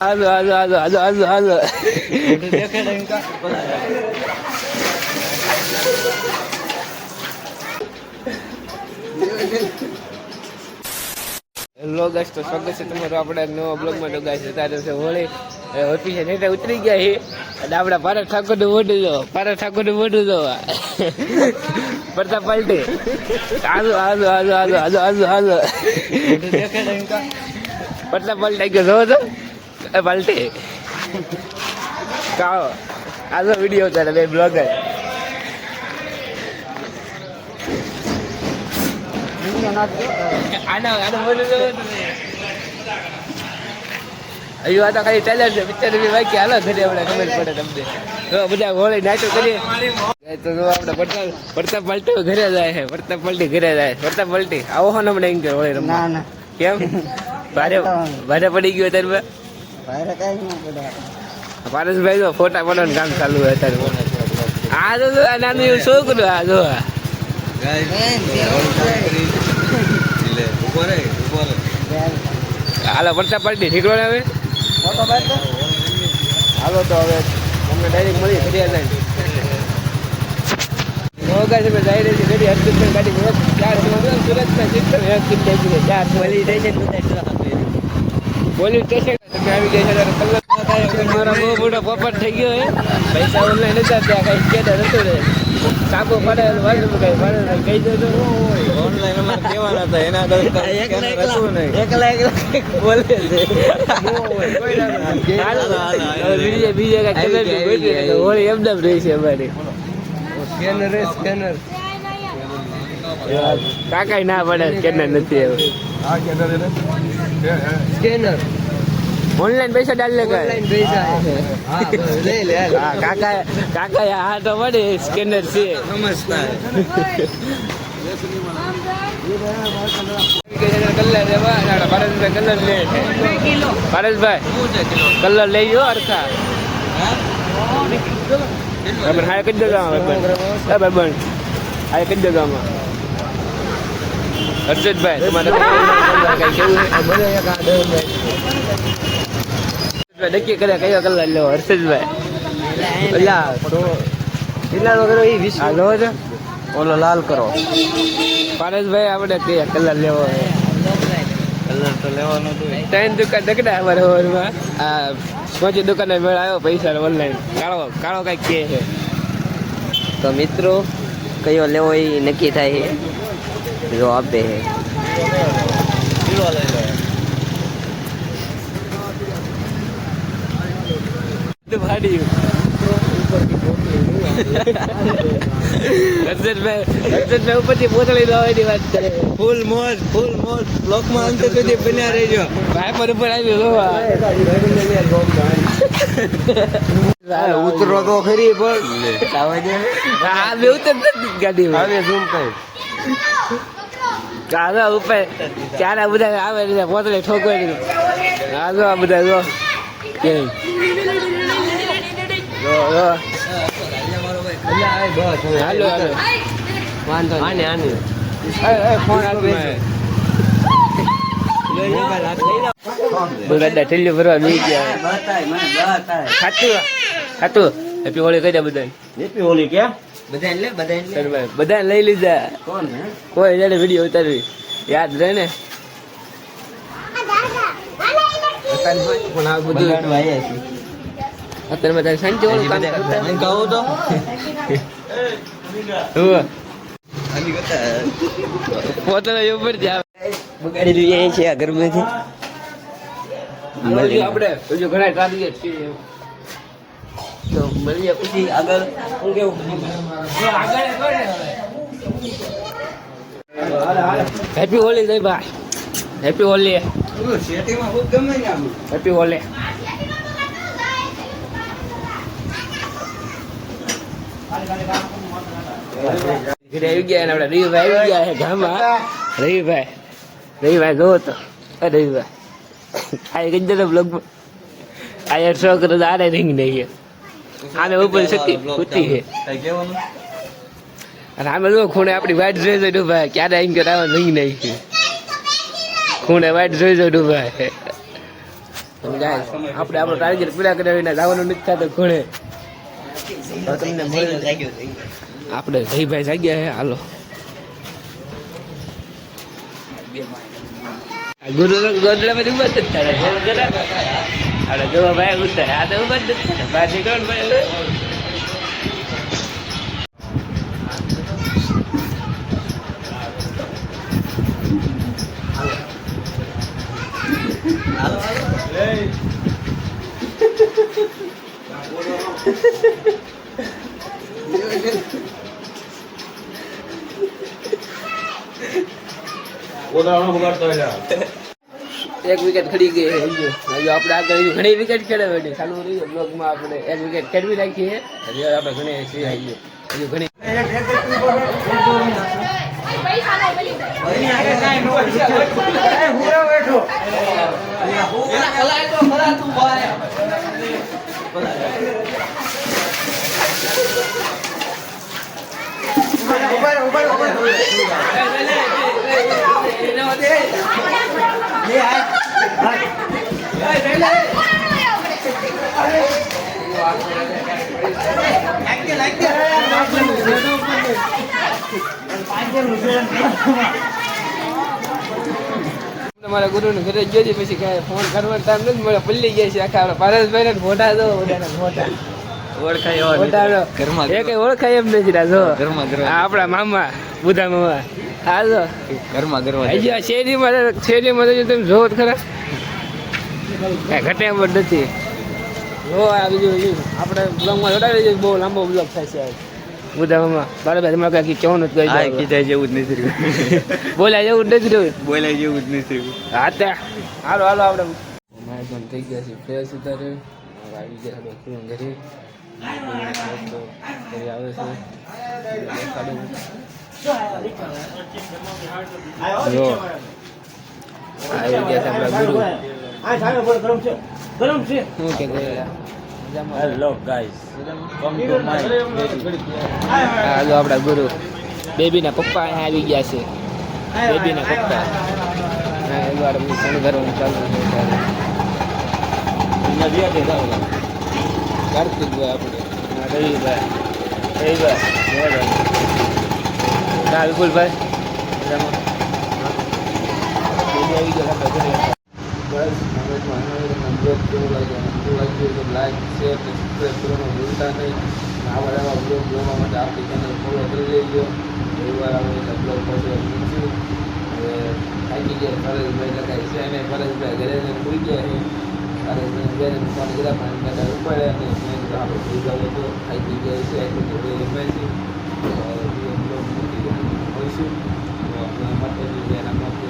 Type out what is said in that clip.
હાલો હાલો હાલો હાલો હાલો હાલો. Hello guys તો સ્વાગત છે તમારું આપણા નવા બ્લોગમાં તો ગાઈસ અત્યારે છે હોળી. ઓફિસે નેતા ઉતરી ગયા છે. અને આપણા ભારત ઠાકોરનું મોઢું જો ભારત ઠાકોરનું મોઢું જો પડતા પલટે. હાલો હાલો હાલો હાલો હાલો હાલો હાલો. પડતા પલટાઈ ગયો. જો પલટે કાઓ આજો વીડિયો ઉતારે બે બ્લોગર આના આના મોઢું જોવો તમે હજુ આ તો ખાલી ટ્રેલર છે પિક્ચર બી બાકી હાલો ઘરે આપણે ખબર પડે તમને તો બધા હોળી નાચો કરીએ તો જો આપણે પડતા પડતા પલટી ઘરે જાય છે પડતા પલટી ઘરે જાય પડતા પલટી આવો હો ને હમણાં એમ કે હોળી રમવા ના ના કેમ ભારે ભારે પડી ગયું અત્યારે ભારે કાંઈ ન પડે પારસભાઈ જો ફોટા પાડવાનું કામ ચાલુ હોય અત્યારે. આ તો જો નાનું એવું છોકરું આ જો. હાલો પડતા પલટી ઠીકરો ને હવે. હાલો તો હવે તમને ડાયરેક્ટ મળી ફરિયાદ લઈને. મોગા છે છે ગાડી હરકત ગાડી ચાર સુરતમાં સિસ્ટમ વ્યવસ્થિત થઈ ગઈ ચાર પોલીસ સ્ટેશન પોલીસ સ્ટેશન તમે આવી ગયા છો ત્યારે કલાક મારા બહુ મોટો પોપટ થઈ ગયો હે. પૈસા ઓનલાઈન હતા ત્યાં કઈ કેટર હતું રે. સાબુ પડે વાળું કઈ વાળું કહી દેજો એકલા એકલા બોલે છે. બીજે બીજે કાંઈ કલરની. હોળી એમનેમ રહી છે અમારી. Scanner scanner. કાકાઈ ના પડે સ્કેનર નથી સ્કેનર. ઓનલાઈન પૈસા ડાલ લે ઓનલાઈન પૈસા હા લે લે હા કાકા કાકા આ તો પડે સ્કેનર છે. કલર લેવા ભારતભાઈ કલર લે ભારતભાઈ કલર લઈ ગયો અરખા હા કરી આમાં બરાબર બરાબર હા કરી આમાં હર્ષદભાઈ તમારે કઈ કેવું છે. નક્કી કરે કયો કલાક લેવો હર્ષદભાઈ. પેલા ઢીલા વગર ઈ વીસ લો છો. ઓલો લાલ કરો. પારસભાઈ આપણે કયા કલર લેવો કલર તો લેવાનો તો ત્રણ દુકાન દકડા અમારે હોરમાં આ પાંચી દુકાને મેળ આવ્યો પૈસા ઓનલાઈન કાળો કાળો કંઈક કે છે. તો મિત્રો કયો લેવો એ નક્કી થાય છે. જો આપે હર્ષદભાઈ ઉપરથી પોતળી લાવવાની વાત કરે ફૂલ મોજ ફૂલ મોજ. બ્લોકમાં અંત સુધી બન્યા રહેજો. ભાઈ પર ઉપર આવ્યો જોવા. ઉતરો તો ખરી પણ ગાડી બે ઉતર નથી હવે ઝૂમ કઈ. ચાલો ઉપર ત્યારે બધા આવે ઠોકવાની હા જો આ બધા જો. કેમ જો જો. હાલો હાલો. વાંધો આને આને. ફોન બધા ઠેલ્યું ભરવા મી ગયા. ખાતું ખાતું. હેપી હોળી કહી દે બધાને. હોલી ક્યાં? બધા લઈ લીધા. કોણ કોઈ જાણે વીડિયો ઉતારવી. યાદ રહે ને અત્યારે કામ કહું તો? પોતાના બગાડી છે આ ઘરમાંથી આપણે હજુ ઘણા છે. તો મળીએ પછી આગળ. હું કેવું? હેપી હોલી જય ભાઈ હેપી હોલી હેપી હોલી ગયા આપણે. રવિભાઈ ગયા છે રવિભાઈ. રવિભાઈ જોવો તો રવિભાઈ. આ એક જ બ્લોગમાં આ યાર છોકરો તો આને નહીં આને ઉપર સતી કૂતી હે. અને આમે જો ખૂણે આપણી વાટ જોઈ જોઈ ડૂબાય ક્યારે આવીને કે આવા નહીં નહીં ખૂણે વાટ જોઈ જોઈ ડૂબાય આપણે આપણો ટાર્ગેટ પૂરા કર્યા વિના જવાનું નથી થતો મળે આપણે જયભાઈ જાગ્યા હે હાલો. ગુરુ ગોદડા માં ઊભા જ થાય આપણે જોવા ભાઈ ઉતરે આ તો ઊભા જ થાય બહાર નીકળો ને ભાઈ એક વિકેટ ખડી ગઈ છે હજુ હજુ આપણે આગળ હજુ ઘણી વિકેટ ખેડે બેઠી ચાલુ રહી બ્લોગમાં આપણે એક વિકેટ ખેડવી રાખીએ હજી આપણે ઘણી સી આવીએ હજુ ઘણી તમારા ગુરુને ઘરે જોજે પછી કાંઈ ફોન કરવાનો ટાઈમ નથી મળે ભૂલી ગયા છે આખા આપણા પારસભાઈ ને ફોટા દો ઓડાના ફોટા. ઓળખાય એમ નથી રા ઘરમાં આ આપણા મામા બુધા મામા. હા જો. ઘરમાં ઘરમાં શેરીમાં શેરીમાં તો તમે જોવો ખરા. કાંઈ ઘટે એમ જ નથી. જો આ બીજું આપણે બ્લોગમાં જોડાવી બહુ લાંબો બ્લોગ થાય છે બુધા મામા બરાબર તમારે કાંઈ કેવું નથી કહી કીધા જેવું જ નથી રહ્યું. બોલ્યા જેવું જ નથી રહ્યું? બોલાય જેવું જ નથી રહ્યું. હા તે. હાલો હાલો આપણે. મારે પણ થઈ ગયા છે ફ્રેશ ઉતારે હવે આવી ગયા ઘરે. આવે છે. આવી ગયા છે આપણા ગુરુ. શું કે છે hello guys come to my હા આપણા ગુરુ. બેબીના પપ્પા અહીંયા આવી ગયા છે. બેબીના પપ્પા. હા એ વાર શણગારવાનું ચાલુ છે. કાર્તિકભાઈ આપણે. રવિભાઈ. રવિભાઈ હા વિપુલભાઈ. આવી ગયા બસ, હવે અનુરોધ કેવો લાગ્યો? કેવું લાગ્યું? તો લાઈક શેર અને સબસ્ક્રાઈબ કરવાનું ભૂલતા નહીં. આવા આવા અપલોડ જોવા માટે આપણી ચેનલ ફોલો કરી લેજો. રવિવાર આવે એટલે અપલોડ પછી મૂકશું હવે થાકી ગયા ફરજભાઈ લગાય છે અને ફરજભાઈ ઘરે જઈને ભૂલી ગયા છે. ફરજભાઈ ઘરે ફોન કર્યા, પણ કદાચ ઉપાડે અને મેં આપણે ભૂલી ગયો તો થાકી ગયા છે. એટલું તો રમાય છે. અપલોડ મૂકી હોઈશું આપણે માટે જે એના માટે